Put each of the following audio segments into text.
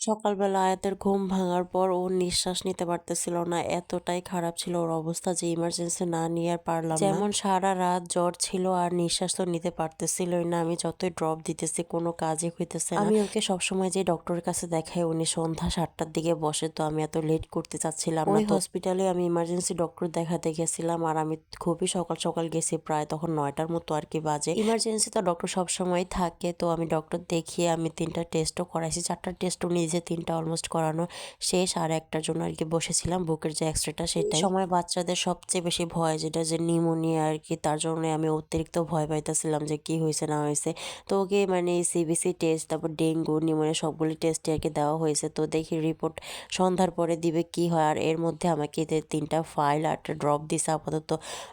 সকালবেলা আয়াতের ঘুম ভাঙার পর ও নিঃশ্বাস নিতে পারতেছিল না। এতটাই খারাপ ছিল ওর অবস্থা যে ইমার্জেন্সি না নিয়ে আর পারলাম না। যেমন সারা রাত জ্বর ছিল আর নিঃশ্বাস তো নিতে পারতেছিলই না। আমি যতই ড্রপ দিতেছি কোনো কাজই হইতেছে না। আমি ওকে সবসময় যে ডক্টরের কাছে দেখাই উনি সন্ধ্যা সাতটার দিকে বসে। তো আমি এত লেট করতে চাচ্ছিলাম না। হসপিটালে আমি ইমার্জেন্সি ডক্টর দেখাতে গেছিলাম আর আমি খুবই সকাল সকাল গেছি প্রায় তখন নয়টার মতো আর কি বাজে। ইমার্জেন্সি তো ডক্টর সবসময় থাকে। তো আমি ডক্টর দেখিয়ে আমি তিনটা টেস্টও করাইছি। চারটা টেস্ট উনি যে তিনটা অলমোস্ট করানো শেষ আর একটার জন্য আর কি বসেছিলাম বুকের যে এক্সরেটা সেটাই। সময় বাচ্চাদের সবচেয়ে বেশি ভয় যেটা যে নিউমোনিয়া আর কি তার জন্য আমি অতিরিক্ত ভয় পাইতেছিলাম যে কি হয়েছে না হয়েছে তো ওকে মানে সিবিসি টেস্ট তারপর ডেঙ্গু নিউমোনিয়া সবগুলি টেস্ট আর কি দেওয়া হয়েছে। তো দেখি রিপোর্ট সন্ধ্যার পরে দিবে কি হয়। আর এর মধ্যে আমাকে তিনটা ফাইল আর একটা ড্রপ দিছে আপাতত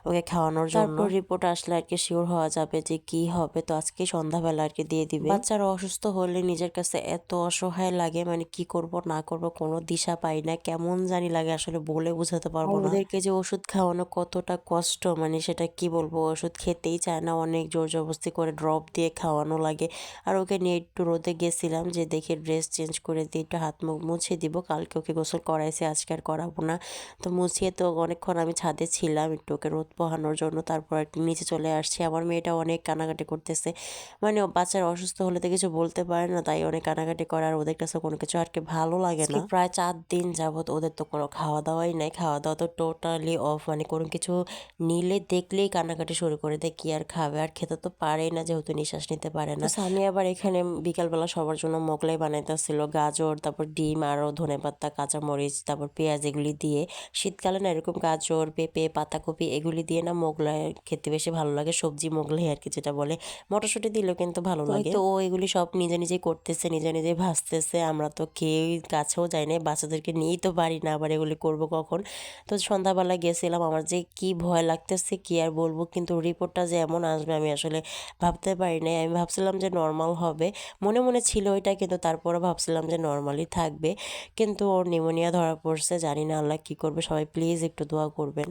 ওকে খাওয়ানোর জন্য। রিপোর্ট আসলে আর কি শিওর হওয়া যাবে যে কি হবে। তো আজকে সন্ধ্যাবেলা আর কি দিয়ে দিবে। বাচ্চারা অসুস্থ হলে নিজের কাছে এত অসহায় লাগে। মানে কি করব, না করব, কোনো দিশা পাই না। কেমন জানি লাগে আসলে বলে বোঝাতে পারব না। ওদেরকে যে ওষুধ খাওয়ানো কতটা কষ্ট মানে সেটা কি বলব? ওষুধ খেতেই চায় না, অনেক জোর জবরদস্তি করে ড্রপ দিয়ে খাওয়ানো লাগে। আর ওকে নিয়ে একটু রোদে গেছিলাম যে দেখে ড্রেস চেঞ্জ করে দিয়ে একটু হাত মুখ মুছে দিব, কালকে ওকে গোসল করাইছে, আজকে আর করাবো না। তো মুছিয়ে তো অনেকক্ষণ আমি ছাদে ছিলাম, একটু ওকে রোদ পোহানোর জন্য। তারপর একটু নিচে চলে আসছি। আমার মেয়েটা অনেক কানাকাটি করতেছে। মানে বাচ্চারা অসুস্থ হলে তো কিছু বলতে পারে না, তাই অনেক কানাকাটি করে। আর ওদের কাছে কোনো কিছু আর কি ভালো লাগে না। প্রায় চার দিন যাবত ওদের তো কোনো খাওয়া দাওয়াই নাই। খাওয়া দাওয়া তো টোটালি অফ মানে কোনো কিছু নিলে দেখলেই কান্নাকাটি শুরু করে দেয় কি আর খাবে। আর খেতে তো পারেই না যেহেতু নিঃশ্বাস নিতে পারে না। আমি আবার এখানে বিকালবেলা সবার জন্য মোগলাই বানাইতেছিল। গাজর তারপর ডিম আরও ধনে পাতা কাঁচামরিচ তারপর পেঁয়াজ এগুলি দিয়ে। শীতকালে না এরকম গাজর পেঁপে পাতাকপি এগুলি দিয়ে না মোগলাই খেতে বেশি ভালো লাগে। সবজি মোগলাই আর কি যেটা বলে। মটরশুঁটি দিলেও কিন্তু ভালো লাগে। তো ও এগুলি সব নিজে নিজেই করতেছে নিজে নিজে ভাজতেছে। আমরা তো কেউই কাছেও যাই না বাচ্চাদেরকে নিয়েই তো পারি না আবার এগুলি করব কখন। তো সন্ধ্যাবেলা গেছিলাম, আমার যে কি ভয় লাগতেছে কি আর বলব, কিন্তু রিপোর্টটা যে এমন আসবে আমি আসলে ভাবতে পারি নাই। আমি ভাবছিলাম যে নর্মাল হবে, মনে মনে ছিল ওইটা, কিন্তু তারপরে ভাবছিলাম যে নর্মালি থাকবে। কিন্তু ওর নিউমোনিয়া ধরা পড়ছে, জানি না আল্লাহ কী করবে, সবাই প্লিজ একটু দোয়া করবেন।